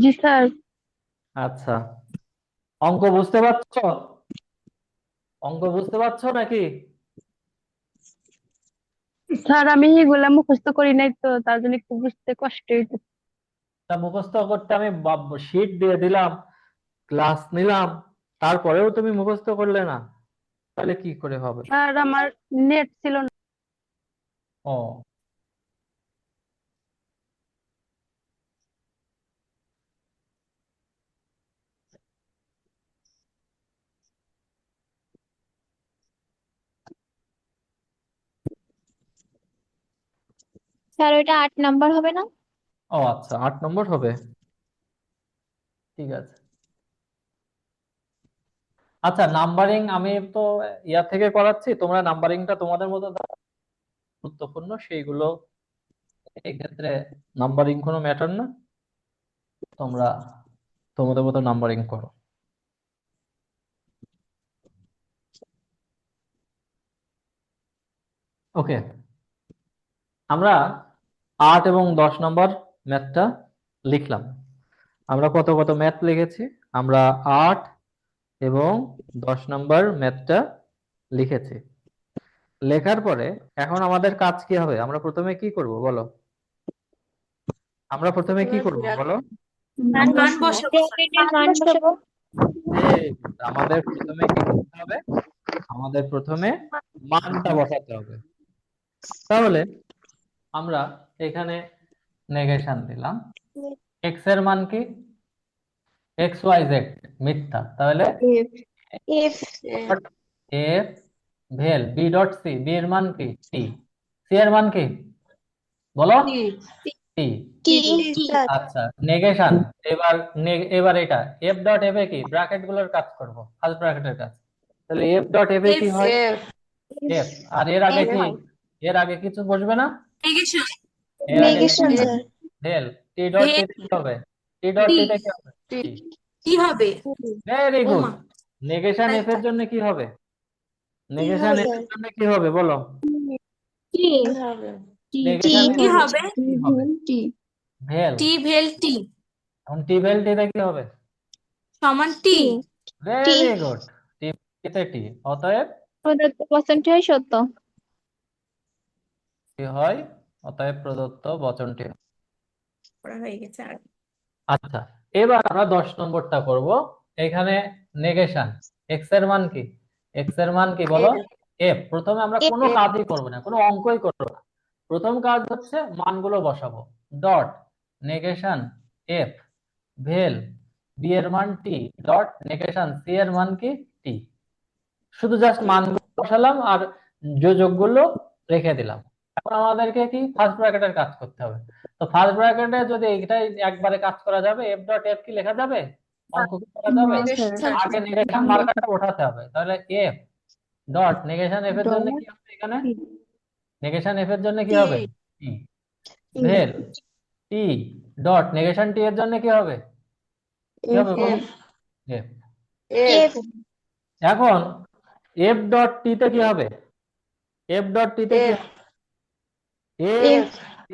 জি sir. আচ্ছা। অঙ্ক বুঝতে পারছ? অঙ্ক বুঝতে পারছ নাকি? স্যার আমি এগুলা মুখস্থ করি নাই তো তার জন্য একটু বুঝতে কষ্ট হইতেছে। তা মুখস্থ করতে আমি শিট দিয়ে দিলাম ক্লাস নিলাম তারপরেও তুমি মুখস্থ করলে না। তাহলে কি করে হবে? স্যার আমার নেট ছিল না। ও। স্যার, ওইটা আট নাম্বার হবে না? ও আচ্ছা আট নম্বর হবে? ঠিক আছে। আচ্ছা নাম্বারিং আমি তো ইয়া থেকে করাচ্ছি, তোমরা নাম্বারিংটা তোমাদের মতো গুরুত্বপূর্ণ, সেইগুলো এক্ষেত্রে নাম্বারিং কোনো ম্যাটার না। তোমরা তোমাদের মতো নাম্বারিং করো। ওকে আমরা আট এবং দশ নম্বর ম্যাথটা লিখলাম। আমরা কত কত ম্যাথ লিখেছি? আমরা আট এবং দশ নম্বর ম্যাথটা লিখেছি। লেখার পরে এখন আমাদের কাজ কি হবে? আমরা প্রথমে কি করব বলো? আমরা প্রথমে কি করব বলো? আমাদের প্রথমে কি করতে হবে? আমাদের প্রথমে মানটা বসাতে হবে। তাহলে আমরা এখানে নেগেশন দিলাম। এক্সের মান কি? এক্স ওয়াই জেড মিথ্যা। তাহলে এফ এফ ভেল বি ডট সি বি এর মান কি? টি সি এর মান কি? বলো? টি আচ্ছা নেগেশন এবার নে- এবার এটা এফ ডট এফ এ কি? ব্র্যাকেটগুলোর কাজ করব ফার্স্ট ব্র্যাকেটের কাজ। তাহলে এফ ডট এফ এ কি হয়? এফ আর এর আগে কি? এর আগে কিছু বসবে না? Negation sir. ভেল টি ডট টি কি হবে। টি ডট টি তে কি হবে কি হবে। ভেরি গুড নেগেশন এফ এর জন্য কি হবে? নেগেশন এফ এর জন্য কি হবে বলো? কি হবে। কি হবে? ভেল। টি ভেল টি। এখন টি ভেল টি তে কি হবে? সমান টি। ভেরি গুড টি। টি অতএব প্রদত্ত হয় সত্য। হয়? অতএব প্রদত্ত বচনটি। পড়া হয়ে গেছে আর। আচ্ছা এবার আমরা দশ নম্বরটা করব। এখানে নেগেশন এক্সের মান কি? এক্সের মান কি বলো? এফ প্রথমে আমরা কোনো কাজই করব না কোনো অঙ্কই করব না। প্রথম কাজ হচ্ছে মানগুলো বসাবো। ডট নেগেশন এফ ভেল বি এর মান টি ডট নেগেশন সি এর মান কি? টি শুধু জাস্ট মানগুলো বসালাম আর যোজকগুলো রেখে দিলাম। এখন আমাদেরকে কি ফার্স্ট ব্র্যাকেটের কাজ করতে হবে। তো ফার্স্ট ব্র্যাকেটে যদি এইটাই একবারে কাজ করা যাবে এফ ডট এফ কি লেখা যাবে? অঙ্ক কি করা যাবে? আগে নেগেশন মার্কারটা ওঠাতে হবে। তাহলে এফ ডট নেগেশন এফ এর জন্য কি হবে এখানে? নেগেশন এফ এর জন্য কি হবে? টি ভেল টি ডট নেগেশন টি এর জন্য কি হবে? কি হবে এফ এখন এফ ডট টি তে কি হবে? এফ ডট টি তে কি হবে? এফ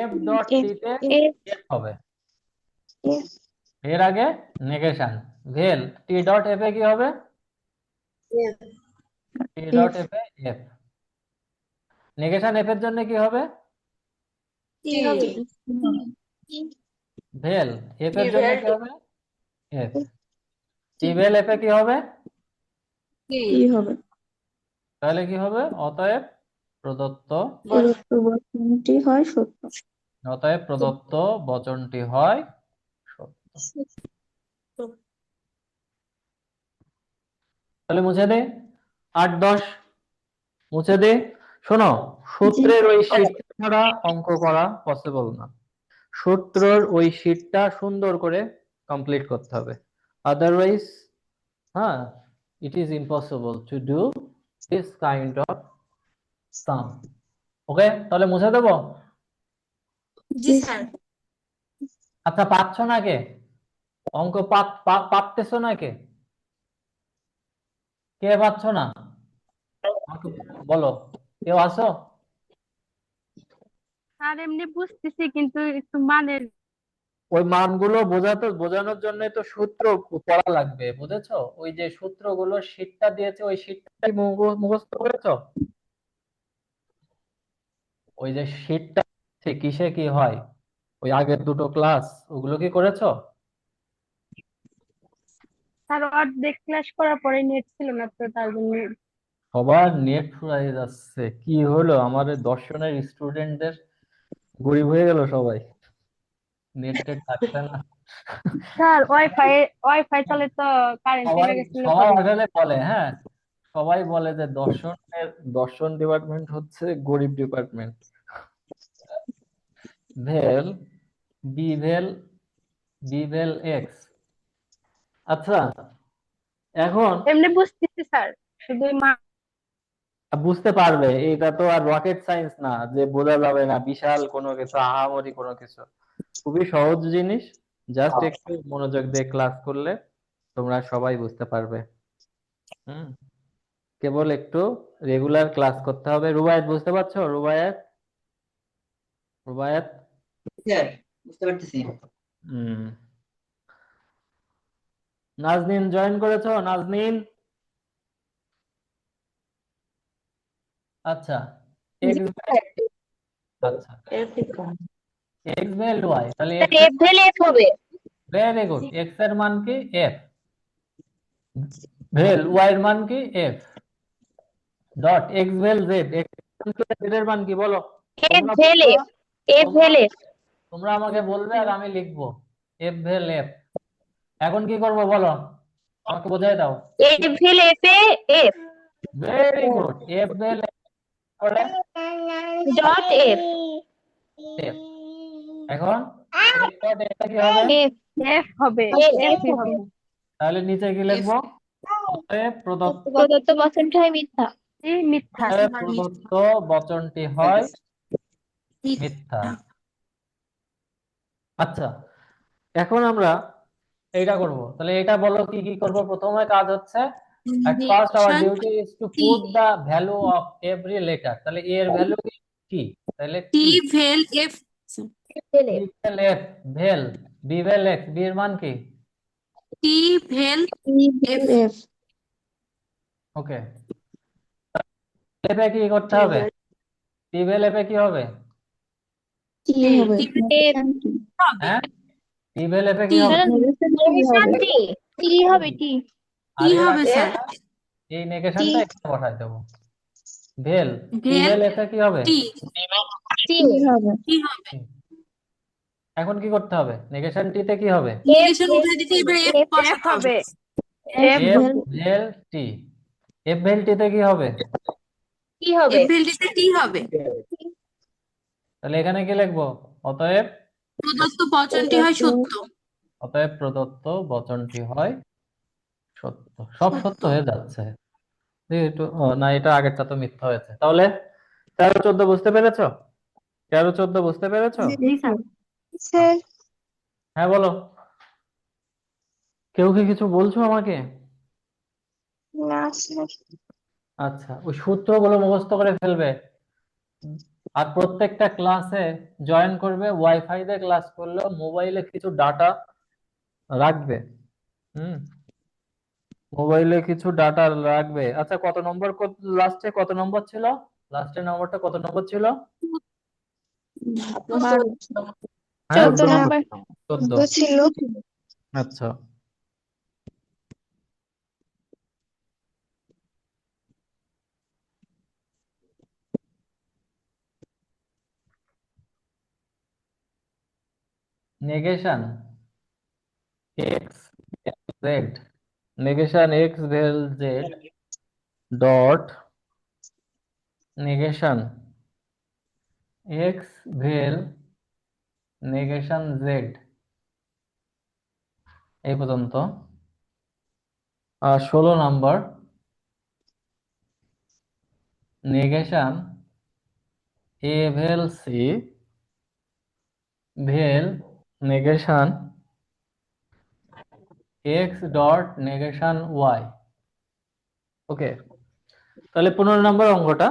এফ ডট টি তে এফ হবে। এর আগে নেগেশন ভেল টি ডট এফ এ কি হবে? T dot F A F negation F এর জন্য কি হবে? ভেল এফ এর জন্য কি হবে? এফ টি ভেল এফ এ কি হবে? কি হবে। তাহলে কি হবে? অতএব প্রদত্ত প্রদত্ত বচনটি হয় সত্য। অতএব প্রদত্ত বচনটি হয় সত্য। তাহলে মুছে দে। আট দশ। মুছে দে। শোনো সূত্রের ওই শীট ছাড়া অঙ্ক করা পসিবল না। সূত্রের ওই শীটটা সুন্দর করে কমপ্লিট করতে হবে। আদারওয়াইজ হ্যাঁ it is impossible to do this kind of some okay তাহলে মুছে দেবো? জি স্যার। আচ্ছা পাচ্ছ না কে? অঙ্ক পাত- পা- পারতেছো না কে? কে পাচ্ছ না? বলো কেউ আসো স্যার এমনি বুঝতেছি কিন্তু একটু মানের ওই মানগুলো বোঝাতে বোঝানোর জন্য তো সূত্র পড়া লাগবে বুঝেছ? ওই যে সূত্রগুলো শীটটা দিয়েছে ওই শীটটা মুখস্থ করেছ? ওই যে শীটটা সে কিসে কি হয়? ওই আগের দুটো ক্লাস ওগুলো কি করেছ? স্যার অর্ধেক ক্লাস করার পরে নেট ছিল না তো তার জন্য সবার নেট ফুরাই যাচ্ছে। কি হলো? আমাদের দর্শনের স্টুডেন্টদের গরিব হয়ে গেল সবাই। নেট টেট থাকছে না। স্যার ওয়াইফাই ওয়াইফাই চলে তো কারেন্ট চলে গেছিল সবাই আসলে বলে হ্যাঁ। সবাই বলে যে দর্শনের দর্শন ডিপার্টমেন্ট হচ্ছে গরিব department vel B vel B vel X আচ্ছা এখন এমনি বুঝতেছি স্যার। শুধু মা বুঝতে পারবে এটা তো আর রকেট সায়েন্স না যে বোঝা যাবে না বিশাল কোনো কিছু আহামরি কোনো কিছু। খুবই সহজ জিনিস জাস্ট একটু মনোযোগ দিয়ে ক্লাস করলে তোমরা সবাই বুঝতে পারবে। হুম? কেবল একটু রেগুলার ক্লাস করতে হবে। রুবায়েত বুঝতে পারছ? রুবায়েত? রুবায়েত? স্যার বুঝতে পারতেছি। হুম। নাজনীন জয়েন করেছ? নাজনীন? আচ্ছা। এক্স আচ্ছা। এক্স ভেল ওয়াই তাহলে এফ ভেলে এফ হবে। ভেরি গুড এক্সের মান কি এফ ভেল ওয়াই এর মান কি এফ ডট এক্স ভেল জেড এক্সের মান কি বলো? এফ তোমরা ভেল এফ এফ ভেল এফ তোমরা আমাকে বলবে আর আমি লিখব। এফ ভেল এফ এখন কি করব বলো? আমাকে বোঝাই দাও। F well F A F very good F ভেল করে ডট এফ এফ এখন? এটা কি হবে? এফ হবে। F এফ হবে। তাহলে নিচে কি লিখব? প্রদত্ত প্রদত্ত বচনটি হয় মিথ্যা। এই মিথ্যা। প্রদত্ত বচনটি হয় মিথ্যা। আচ্ছা এখন আমরা এইটা করব। তাহলে এটা বলো কি কি করব? প্রথমে কাজ হচ্ছে at first our duty is to put the value of every letter তাহলে a এর ভ্যালু কি? তাহলে টি ভেল এফ। ভেল এফ। ভেল বি ভেল এক্স বি এর মান কি? টি ভেল এফ। এফ। ওকে। এফে কি করতে হবে? টি ভেল এফে কি হবে? হ্যাঁ? কি হবে? টি হবে। টি হবে। স্যার এই নেগেশনটা এখানে বসাই দেবো। ভেল কি হবে? টি টি হবে। কি হবে। এখন কি করতে হবে? নেগেশন টিতে কি হবে? নিগেশন উঠে দিতে এবারে এফ হবে। F vel T F vel টিতে কি হবে? কি হবে? এফ ভেল টিতে টি হবে? তাহলে এখানে কি লিখব? অতএব প্রদত্ত বচনটি হয় সত্য। অতএব প্রদত্ত বচনটি হয় সত্য। সব সত্য। হয়ে যাচ্ছে। একটু না এটা আগেরটা তো মিথ্যা হয়েছে। তাহলে তেরো চোদ্দ বুঝতে পেরেছ? তেরো চোদ্দ বুঝতে পেরেছ? স্যার। হ্যাঁ বলো। কেউ কি কিছু বলছো আমাকে? না স্যার। আচ্ছা ওই সূত্রগুলো মুখস্থ করে ফেলবে। আর প্রত্যেকটা ক্লাসে জয়েন করবে ওয়াইফাই দিয়ে ক্লাস করলে মোবাইলে কিছু ডাটা রাখবে। হুম? মোবাইলে কিছু ডাটা রাখবে। আচ্ছা কত নম্বর লাস্টে কত নম্বর ছিল? লাস্টের নম্বরটা কত নম্বর ছিল? হ্যাঁ চোদ্দ নম্বর। চোদ্দ ছিল। আচ্ছা। Negation x z negation x vel z dot negation x vel negation z এই পর্যন্ত আর ষোলো number negation A well C vel negation X dot negation Y okay তাহলে পনেরো নম্বর অঙ্কটা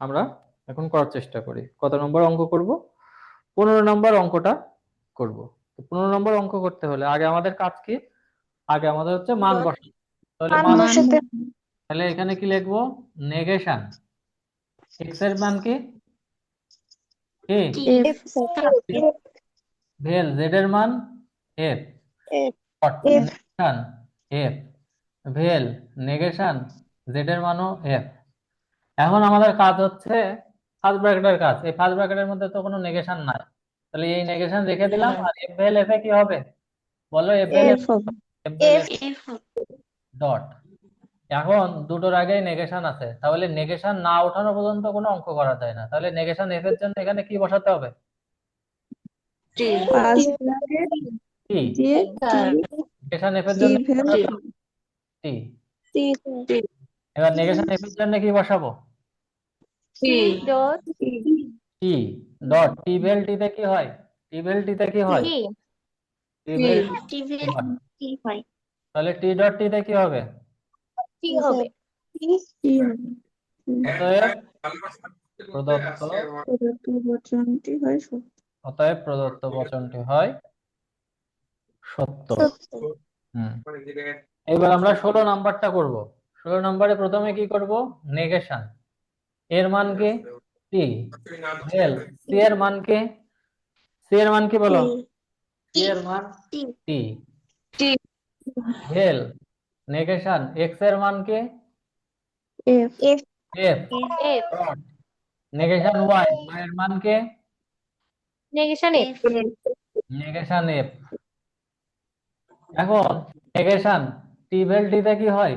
আমরা এখন করার চেষ্টা করি। কত নম্বর অঙ্ক করব? পনেরো নম্বর অঙ্কটা করব। পনেরো নম্বর অঙ্ক করতে হলে আগে আমাদের কাজ কি? আগে আমাদের হচ্ছে মান বসানো। তাহলে বসাতে। তাহলে এখানে কি লিখব? নেগেশন। এক্সের মান কি? ভেল জেড এর মান এফ F, নেগেশন এফ ভেল নেগেশন জেড এর মানও এফ এখন আমাদের কাজ হচ্ছে ফার্স্ট ব্র্যাকেটের কাজ। এই ফার্স্ট ব্র্যাকেটের মধ্যে তো কোনো নেগেশন নাই। তাহলে এই নেগেশন রেখে দিলাম আর এফ ভেল এফ এ কি হবে? বলো এফ ভেল এফ হবে। এফ ভেল এফ ডট এখন দুটোর আগেই নেগেশন আছে। তাহলে নেগেশন না ওঠানো পর্যন্ত কোনো অঙ্ক করা যায় না। তাহলে নেগেশন এফ এর জন্য এখানে কি বসাতে হবে? পাঁচ টি। নেগেশন এফ এর জন্য টি। টি এবার নেগেশন এফ এর জন্য কি বসাবো? ডট। টি। ডট। টি টিতে কি হয়? টি টিতে কি হয়? টি। ভেল টি। হয়। টি হয়। তাহলে টি ডট টিতে কি হবে? টি হবে। টি। হবে প্রদত্ত প্রদত্ত বচনটি হয় সত্য। অতএব প্রদত্ত বচনটি হয় সত্য হুম। এবার আমরা ষোলো নাম্বারটা করব। ষোলো নাম্বারে প্রথমে কি করব? নেগেশন। এর মান কি? টি ভেল সি এর মান কি? সি এর মান কি বলো? সি এর মান টি। টি। ভেল নেগেশন। এক্সের মান কি? F. F. F. Negation Y. Y এর মান কি? নেগেশন এফ নেগেশন এফ এখন নেগেশন টি ভেল টিতে কি হয়?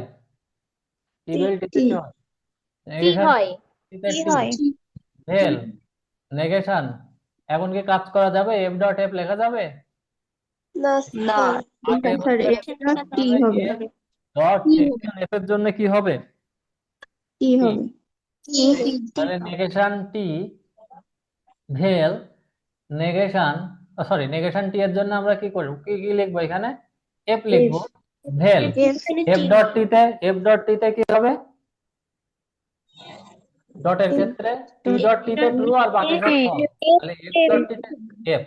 টি ভেল টিতে কি হয়? টি নেগেশন হয়। টিতে টি টি হয়। ভেল নেগেশন এখন কি কাজ করা যাবে? এফ ডট এফ লেখা যাবে? না না। স্যার এফ ডট টি হবে। ডট এফ এর জন্য কি হবে? টি হবে। তাহলে নেগেশন টি ভেল নেগেশন সরি নেগেশন টি এর জন্য আমরা কি করব? কি কি লিখব এখানে? এফ লিখব ভেল এফ ডট টিতে এফ ডট টি তে কি হবে? ডটের ক্ষেত্রে টি ডট টিতে ট্রু আর বাকি তাহলে এফ ডট টিতে এফ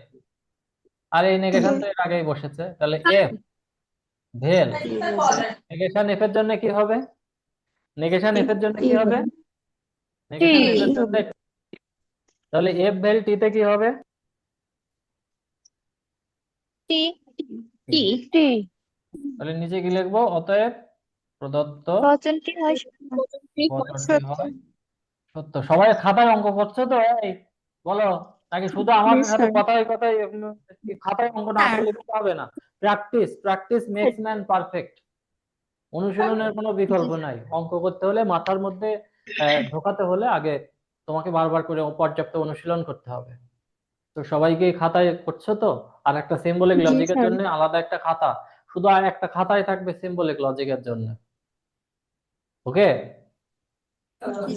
আর এই নেগেশন তো এর আগেই বসেছে। তাহলে এফ ভেল নেগেশন এফ এর জন্য কি হবে? নেগেশন এফ এর জন্য কি হবে? নেগেশন এফ এর জন্য তাহলে এফ ভেল টি তে কি হবে? টি টি। টি। তাহলে নিচে কি লিখব? অতএব প্রদত্ত বচনটি হয়। বচনটি হয়। সত্য। সবাই খাতায় অঙ্ক করছ তো? এই বলো। নাকি শুধু আমার সাথে sir. কথায় কথায় খাতায় অঙ্ক না করলে তো হবে না? Practice practice makes man perfect. অনুশীলনের কোনো বিকল্প নাই। অঙ্ক করতে হলে মাথার মধ্যে আহ, ঢোকাতে হলে আগে তোমাকে বারবার করে পর্যাপ্ত অনুশীলন করতে হবে। তো সবাইকে খাতায় করছ তো? আর একটা সিম্বলিক লজিকের। জন্য আলাদা একটা খাতা। শুধু আর একটা খাতায় থাকবে সিম্বলিক লজিকের জন্য। ওকে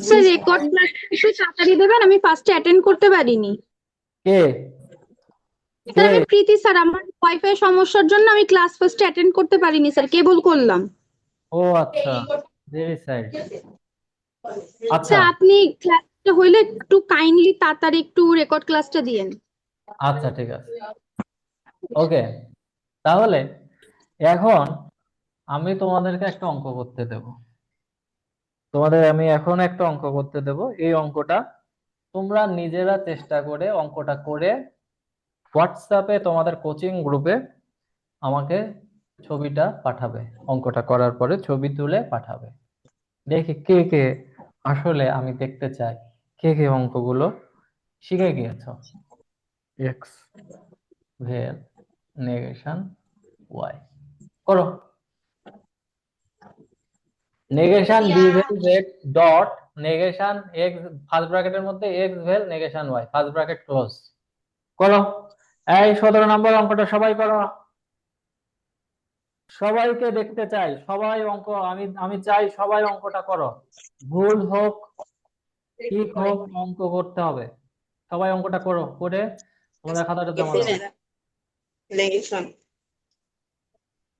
স্যার রেকর্ড একটু তাড়াতাড়ি দেবেন? আমি ফার্স্টে অ্যাটেন্ড করতে পারিনি। কে? স্যার আমি প্রীতি স্যার আমার ওয়াইফাই সমস্যার জন্য আমি ক্লাস ফার্স্টে অ্যাটেন্ড করতে পারিনি স্যার কেবল করলাম? ও আচ্ছা। ভেরি সাইড আচ্ছা। আপনি ক্লাসটা হইলে একটু কাইন্ডলি তাড়াতাড়ি একটু রেকর্ড ক্লাসটা দিয়েন আচ্ছা ঠিক আছে। ওকে তাহলে এখন আমি তোমাদেরকে একটা অঙ্ক করতে দেব। তোমাদের আমি এখন একটা অঙ্ক করতে দেব। এই অঙ্কটা তোমরা নিজেরা চেষ্টা করে অঙ্কটা করে হোয়াটসঅ্যাপে তোমাদের কোচিং গ্রুপে আমাকে ছবিটা পাঠাবে। অঙ্কটা করার পরে ছবি তুলে পাঠাবে। দেখি কে কে আসলে আমি দেখতে চাই। কে কে অঙ্কগুলো শিখে গিয়েছো? এক্স ভেল নেগেশন ওয়াই করো। নেগেশন বি ভেল Z dot negation X first ব্র্যাকেটের মধ্যে এক্স ভেল negation Y first bracket close করো। এই সতেরো নম্বর অঙ্কটা সবাই করো। সবাইকে দেখতে চাই সবাই অঙ্ক আমি আমি চাই সবাই অঙ্কটা করো। ভুল হোক ঠিক হোক অঙ্ক করতে হবে। সবাই অঙ্কটা করো করে তোমাদের খাতাটা জমা দাও নেগেশন